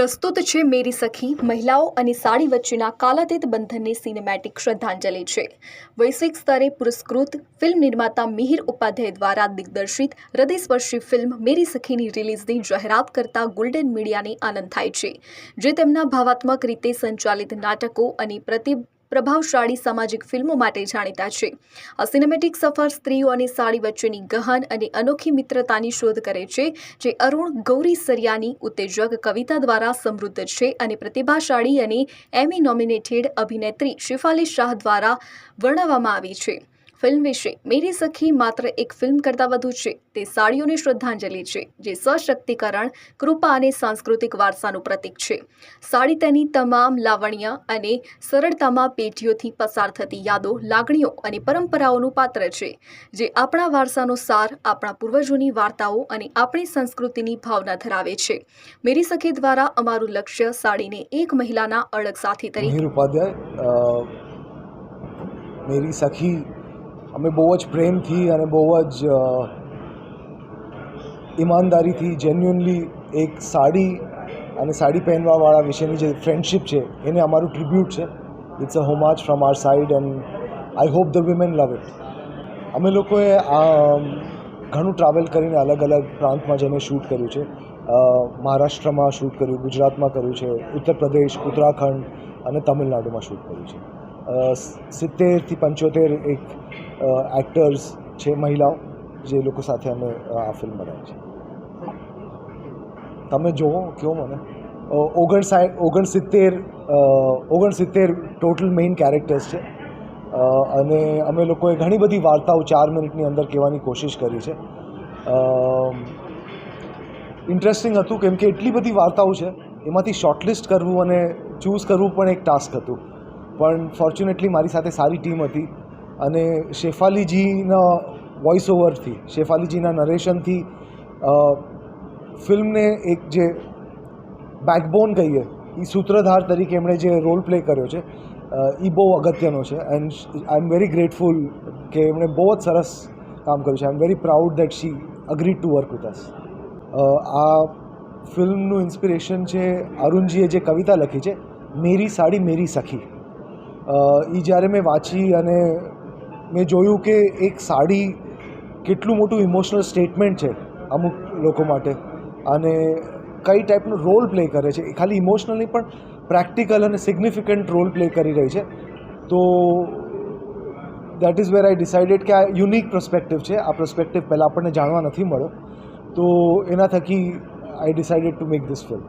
પ્રસ્તુત છે, મેરી સખી, મહિલાઓ અને સાડી વચ્ચેના કાલાતીત બંધનને સિનેમેટિક શ્રદ્ધાંજલિ છે. વૈશ્વિક સ્તરે પુરસ્કૃત ફિલ્મ નિર્માતા મિહિર ઉપાધ્યાય દ્વારા દિગ્દર્શિત હૃદયસ્પર્શી ફિલ્મ મેરી સખીની રિલીઝની જાહેરાત કરતા ગોલ્ડન મીડિયાને આનંદ થાય છે, જે તેમના ભાવાત્મક રીતે સંચાલિત નાટકો અને પ્રતિ પ્રભાવશાળી સામાજિક ફિલ્મો માટે જાણીતા છે. આ સિનેમેટિક સફર સ્ત્રીઓ અને સાડી વચ્ચેની ગહન અને અનોખી મિત્રતાની શોધ કરે છે, જે અરુણ ગૌરી સરિયાની ઉત્તેજક કવિતા દ્વારા સમૃદ્ધ છે અને પ્રતિભાશાળી અને એમી નોમિનેટેડ અભિનેત્રી શિફાલી શાહ દ્વારા વર્ણવવામાં આવી છે. ફિલ્મ વિશે. મેરી સખી માત્ર એક ફિલ્મ કરતાં વધુ છે. તે સાડીઓની શ્રદ્ધાંજલિ છે, જે સશક્તિકરણ, કૃપા અને સાંસ્કૃતિક વારસાનું પ્રતીક છે. સાડી તેની તમામ લાવણ્ય અને સરળતામાં પેઢીઓથી પસાર થતી યાદો, લાગણીઓ અને પરંપરાઓનું પાત્ર છે, જે આપણા વારસાનો સાર, આપણા પૂર્વજોની વાર્તાઓ અને આપણી સંસ્કૃતિની ભાવના ધરાવે છે. મેરી સખી દ્વારા અમારું લક્ષ્ય સાડીને એક મહિલાના અળગ સાથી તરીકે ઉપાધ્યાય મેરી સખી અમે બહુ જ પ્રેમથી અને બહુ જ ઈમાનદારીથી જેન્યુનલી એક સાડી અને સાડી પહેરવાવાળા વિશેની જે ફ્રેન્ડશિપ છે, એને અમારું ટ્રિબ્યુટ છે. It's a homage from our side and I hope the women love it અમે લોકોએ ઘણું ટ્રાવેલ કરીને અલગ અલગ પ્રાંતમાં જઈને શૂટ કર્યું છે. મહારાષ્ટ્રમાં શૂટ કર્યું, ગુજરાતમાં કર્યું છે, ઉત્તર પ્રદેશ, ઉત્તરાખંડ અને તમિલનાડુમાં શૂટ કર્યું છે. સિત્તેરથી પંચોતેર એક એક્ટર્સ છે, મહિલાઓ, જે લોકો સાથે અમે આ ફિલ્મ બનાવી છે. તમે જુઓ કહો મને? ઓગણસાઠ ઓગણસિત્તેર ઓગણસિત્તેર ટોટલ મેઇન કેરેક્ટર્સ છે. અને અમે લોકોએ ઘણી બધી વાર્તાઓ ચાર મિનિટની અંદર કહેવાની કોશિશ કરી છે. ઇન્ટરેસ્ટિંગ હતું કેમ કે એટલી બધી વાર્તાઓ છે, એમાંથી શોર્ટલિસ્ટ કરવું અને ચૂઝ કરવું પણ એક ટાસ્ક હતું. પણ ફોર્ચ્યુનેટલી મારી સાથે સારી ટીમ હતી. અને શેફાલીજીના વોઇસ ઓવરથી શેફાલીજીના નરેશનથી ફિલ્મને એક જે બેકબોન કહીએ એ સૂત્રધાર તરીકે એમણે જે રોલ પ્લે કર્યો છે એ બહુ અગત્યનો છે. And I am very grateful કે એમણે બહુ જ સરસ કામ કર્યું છે. I am very proud that she agree to work with us આ ફિલ્મનું ઇન્સ્પિરેશન છે અરુણજીએ જે કવિતા લખી છે, મેરી સાડી, મેરી સખી. એ જ્યારે મેં વાંચી અને મેં જોયું કે એક સાડી કેટલું મોટું ઇમોશનલ સ્ટેટમેન્ટ છે અમુક લોકો માટે. અને કઈ ટાઈપનો રોલ પ્લે કરે છે. એ ખાલી ઇમોશનલ નહીં, પણ પ્રેક્ટિકલ અને સિગ્નિફિકન્ટ રોલ પ્લે કરી રહી છે. તો that is where I decided કે આ યુનિક પ્રોસ્પેક્ટિવ છે. આ પ્રોસ્પેક્ટિવ પહેલાં આપણને જાણવા નથી મળ્યો. તો એના થકી I decided to make this film